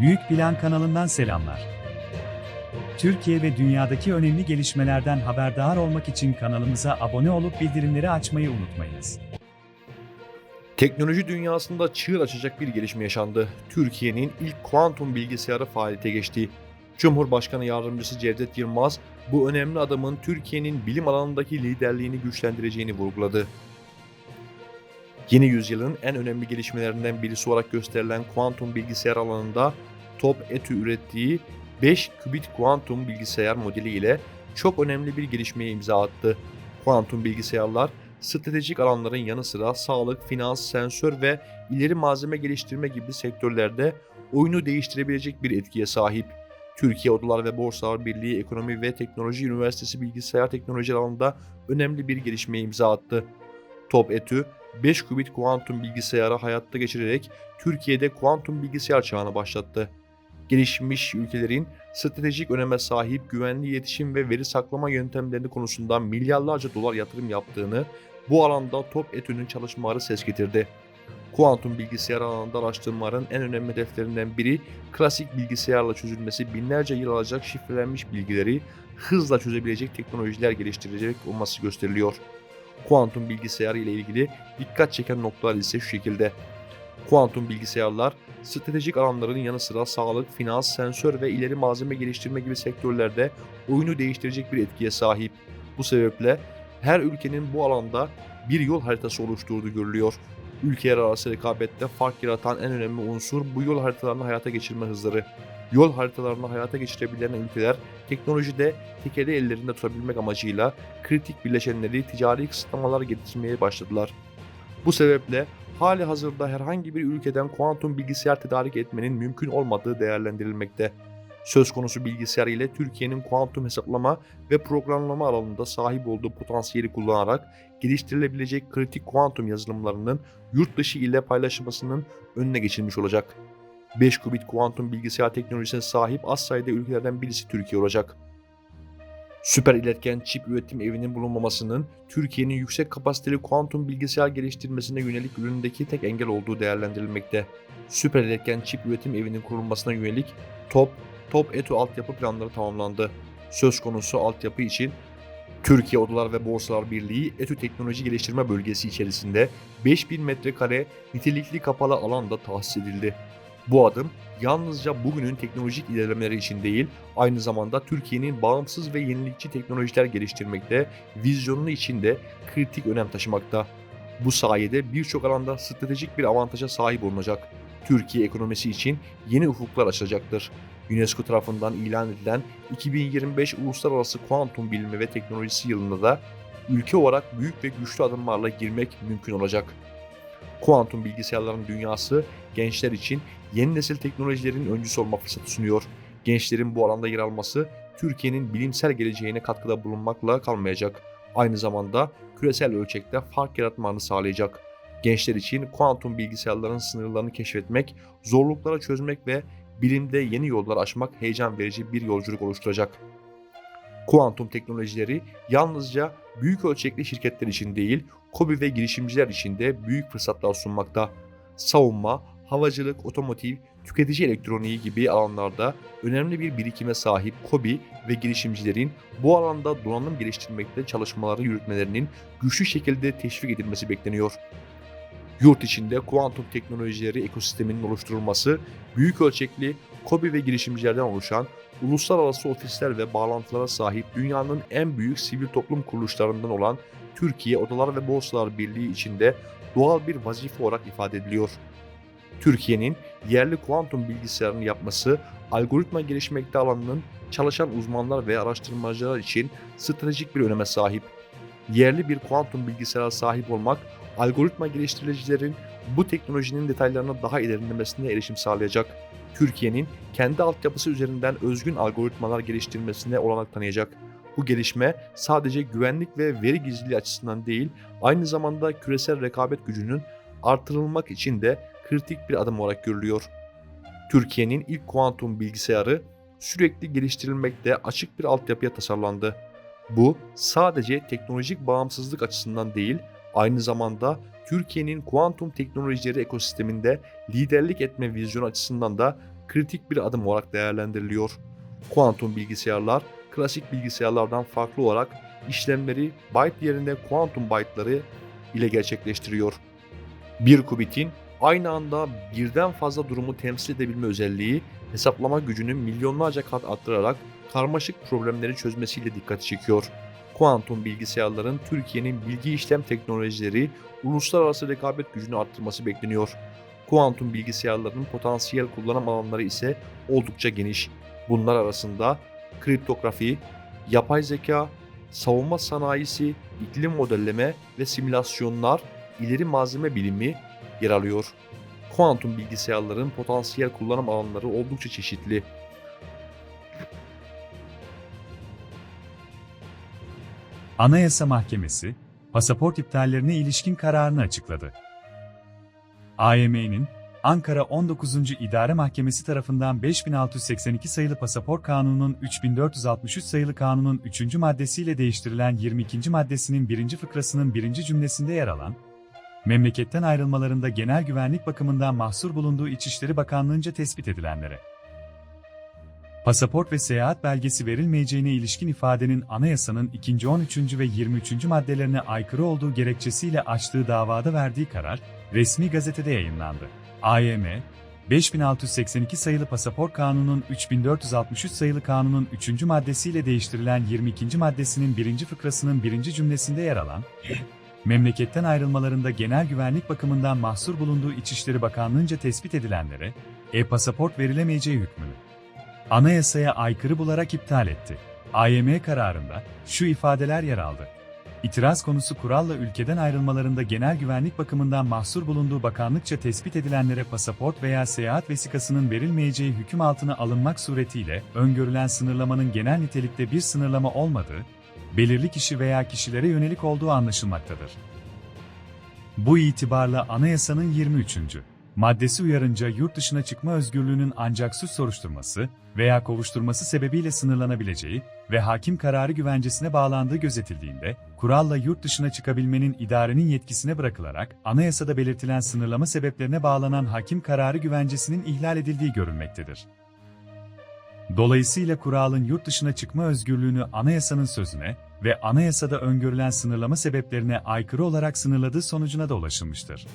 Büyük Plan kanalından selamlar. Türkiye ve dünyadaki önemli gelişmelerden haberdar olmak için kanalımıza abone olup bildirimleri açmayı unutmayınız. Teknoloji dünyasında çığır açacak bir gelişme yaşandı. Türkiye'nin ilk kuantum bilgisayarı faaliyete geçti. Cumhurbaşkanı Yardımcısı Cevdet Yılmaz, bu önemli adamın Türkiye'nin bilim alanındaki liderliğini güçlendireceğini vurguladı. Yeni yüzyılın en önemli gelişmelerinden birisi olarak gösterilen kuantum bilgisayar alanında Top Etü ürettiği 5 qubit kuantum bilgisayar modeli ile çok önemli bir gelişmeye imza attı. Kuantum bilgisayarlar stratejik alanların yanı sıra sağlık, finans, sensör ve ileri malzeme geliştirme gibi sektörlerde oyunu değiştirebilecek bir etkiye sahip. Türkiye Odalar ve Borsalar Birliği Ekonomi ve Teknoloji Üniversitesi bilgisayar teknoloji alanında önemli bir gelişmeye imza attı. Top Etü, 5 qubit kuantum bilgisayarı hayatta geçirerek Türkiye'de kuantum bilgisayar çağını başlattı. Gelişmiş ülkelerin stratejik öneme sahip güvenli iletişim ve veri saklama yöntemleri konusunda milyarlarca dolar yatırım yaptığını, bu alanda Top Etü'nün çalışmaları ses getirdi. Kuantum bilgisayar alanında araştırmaların en önemli hedeflerinden biri klasik bilgisayarla çözülmesi binlerce yıl alacak şifrelenmiş bilgileri hızla çözebilecek teknolojiler geliştirecek olması gösteriliyor. Kuantum bilgisayarı ile ilgili dikkat çeken noktalar ise şu şekilde. Kuantum bilgisayarlar stratejik alanların yanı sıra sağlık, finans, sensör ve ileri malzeme geliştirme gibi sektörlerde oyunu değiştirecek bir etkiye sahip. Bu sebeple her ülkenin bu alanda bir yol haritası oluşturduğu görülüyor. Ülkeler arası rekabette fark yaratan en önemli unsur bu yol haritalarını hayata geçirme hızları. Yol haritalarını hayata geçirebilen ülkeler teknolojide tekeli ellerinde tutabilmek amacıyla kritik bileşenleri ticari kısıtlamalar getirmeye başladılar. Bu sebeple hali hazırda herhangi bir ülkeden kuantum bilgisayar tedarik etmenin mümkün olmadığı değerlendirilmekte. Söz konusu bilgisayar ile Türkiye'nin kuantum hesaplama ve programlama alanında sahip olduğu potansiyeli kullanarak geliştirilebilecek kritik kuantum yazılımlarının yurt dışı ile paylaşılmasının önüne geçilmiş olacak. 5 qubit kuantum bilgisayar teknolojisine sahip az sayıda ülkelerden birisi Türkiye olacak. Süper iletken çip üretim evinin bulunmamasının Türkiye'nin yüksek kapasiteli kuantum bilgisayar geliştirmesine yönelik ürünündeki tek engel olduğu değerlendirilmekte. Süper iletken çip üretim evinin kurulmasına yönelik TOP, TOP ETU altyapı planları tamamlandı. Söz konusu altyapı için Türkiye Odalar ve Borsalar Birliği ETÜ Teknoloji Geliştirme Bölgesi içerisinde 5000 metrekare nitelikli kapalı alanda tahsis edildi. Bu adım yalnızca bugünün teknolojik ilerlemeleri için değil, aynı zamanda Türkiye'nin bağımsız ve yenilikçi teknolojiler geliştirmekte, vizyonunu içinde kritik önem taşımakta. Bu sayede birçok alanda stratejik bir avantaja sahip olunacak. Türkiye ekonomisi için yeni ufuklar açılacaktır. UNESCO tarafından ilan edilen 2025 Uluslararası Kuantum Bilimi ve Teknolojisi yılında da ülke olarak büyük ve güçlü adımlarla girmek mümkün olacak. Kuantum bilgisayarların dünyası gençler için yeni nesil teknolojilerin öncüsü olma fırsatı sunuyor. Gençlerin bu alanda yer alması Türkiye'nin bilimsel geleceğine katkıda bulunmakla kalmayacak. Aynı zamanda küresel ölçekte fark yaratmanı sağlayacak. Gençler için kuantum bilgisayarların sınırlarını keşfetmek, zorlukları çözmek ve bilimde yeni yollar aşmak heyecan verici bir yolculuk oluşturacak. Kuantum teknolojileri yalnızca büyük ölçekli şirketler için değil, KOBİ ve girişimciler için de büyük fırsatlar sunmakta. Savunma, havacılık, otomotiv, tüketici elektroniği gibi alanlarda önemli bir birikime sahip KOBİ ve girişimcilerin bu alanda donanım geliştirmekte çalışmaları yürütmelerinin güçlü şekilde teşvik edilmesi bekleniyor. Yurt içinde kuantum teknolojileri ekosisteminin oluşturulması, büyük ölçekli KOBİ ve girişimcilerden oluşan uluslararası ofisler ve bağlantılara sahip dünyanın en büyük sivil toplum kuruluşlarından olan Türkiye Odalar ve Borsalar Birliği içinde doğal bir vazife olarak ifade ediliyor. Türkiye'nin yerli kuantum bilgisayarını yapması, algoritma gelişmekte alanının çalışan uzmanlar ve araştırmacılar için stratejik bir öneme sahip. Yerli bir kuantum bilgisayara sahip olmak, algoritma geliştiricilerin bu teknolojinin detaylarına daha ilerlemesine erişim sağlayacak. Türkiye'nin kendi altyapısı üzerinden özgün algoritmalar geliştirmesine olanak tanıyacak. Bu gelişme sadece güvenlik ve veri gizliliği açısından değil, aynı zamanda küresel rekabet gücünün artırılmak için de kritik bir adım olarak görülüyor. Türkiye'nin ilk kuantum bilgisayarı sürekli geliştirilmekte açık bir altyapıya tasarlandı. Bu sadece teknolojik bağımsızlık açısından değil, aynı zamanda Türkiye'nin kuantum teknolojileri ekosisteminde liderlik etme vizyonu açısından da kritik bir adım olarak değerlendiriliyor. Kuantum bilgisayarlar klasik bilgisayarlardan farklı olarak işlemleri byte yerine kuantum byte'ları ile gerçekleştiriyor. Bir kubitin aynı anda birden fazla durumu temsil edebilme özelliği hesaplama gücünü milyonlarca kat arttırarak karmaşık problemleri çözmesiyle dikkat çekiyor. Kuantum bilgisayarların Türkiye'nin bilgi işlem teknolojileri uluslararası rekabet gücünü arttırması bekleniyor. Kuantum bilgisayarların potansiyel kullanım alanları ise oldukça geniş. Bunlar arasında kriptografi, yapay zeka, savunma sanayisi, iklim modelleme ve simülasyonlar, ileri malzeme bilimi yer alıyor. Kuantum bilgisayarların potansiyel kullanım alanları oldukça çeşitli. Anayasa Mahkemesi, pasaport iptallerine ilişkin kararını açıkladı. AYM'nin Ankara 19. İdare Mahkemesi tarafından 5682 sayılı Pasaport Kanunu'nun 3463 sayılı kanunun 3. maddesiyle değiştirilen 22. maddesinin 1. fıkrasının 1. cümlesinde yer alan, memleketten ayrılmalarında genel güvenlik bakımından mahsur bulunduğu İçişleri Bakanlığı'nca tespit edilenlere, pasaport ve seyahat belgesi verilmeyeceğine ilişkin ifadenin anayasanın 2. 13. ve 23. maddelerine aykırı olduğu gerekçesiyle açtığı davada verdiği karar, resmi gazetede yayınlandı. AYM, 5682 sayılı Pasaport Kanunu'nun 3463 sayılı kanunun 3. maddesiyle değiştirilen 22. maddesinin 1. fıkrasının 1. cümlesinde yer alan, memleketten ayrılmalarında genel güvenlik bakımından mahsur bulunduğu İçişleri Bakanlığı'nca tespit edilenlere, e-pasaport verilemeyeceği hükmünü anayasaya aykırı bularak iptal etti. AYM kararında şu ifadeler yer aldı. İtiraz konusu kuralla ülkeden ayrılmalarında genel güvenlik bakımından mahsur bulunduğu bakanlıkça tespit edilenlere pasaport veya seyahat vesikasının verilmeyeceği hüküm altına alınmak suretiyle öngörülen sınırlamanın genel nitelikte bir sınırlama olmadığı, belirli kişi veya kişilere yönelik olduğu anlaşılmaktadır. Bu itibarla anayasanın 23. maddesi uyarınca yurt dışına çıkma özgürlüğünün ancak suç soruşturması veya kovuşturması sebebiyle sınırlanabileceği ve hakim kararı güvencesine bağlandığı gözetildiğinde, kuralla yurt dışına çıkabilmenin idarenin yetkisine bırakılarak anayasada belirtilen sınırlama sebeplerine bağlanan hakim kararı güvencesinin ihlal edildiği görülmektedir. Dolayısıyla kuralın yurt dışına çıkma özgürlüğünü anayasanın sözüne ve anayasada öngörülen sınırlama sebeplerine aykırı olarak sınırladığı sonucuna da ulaşılmıştır.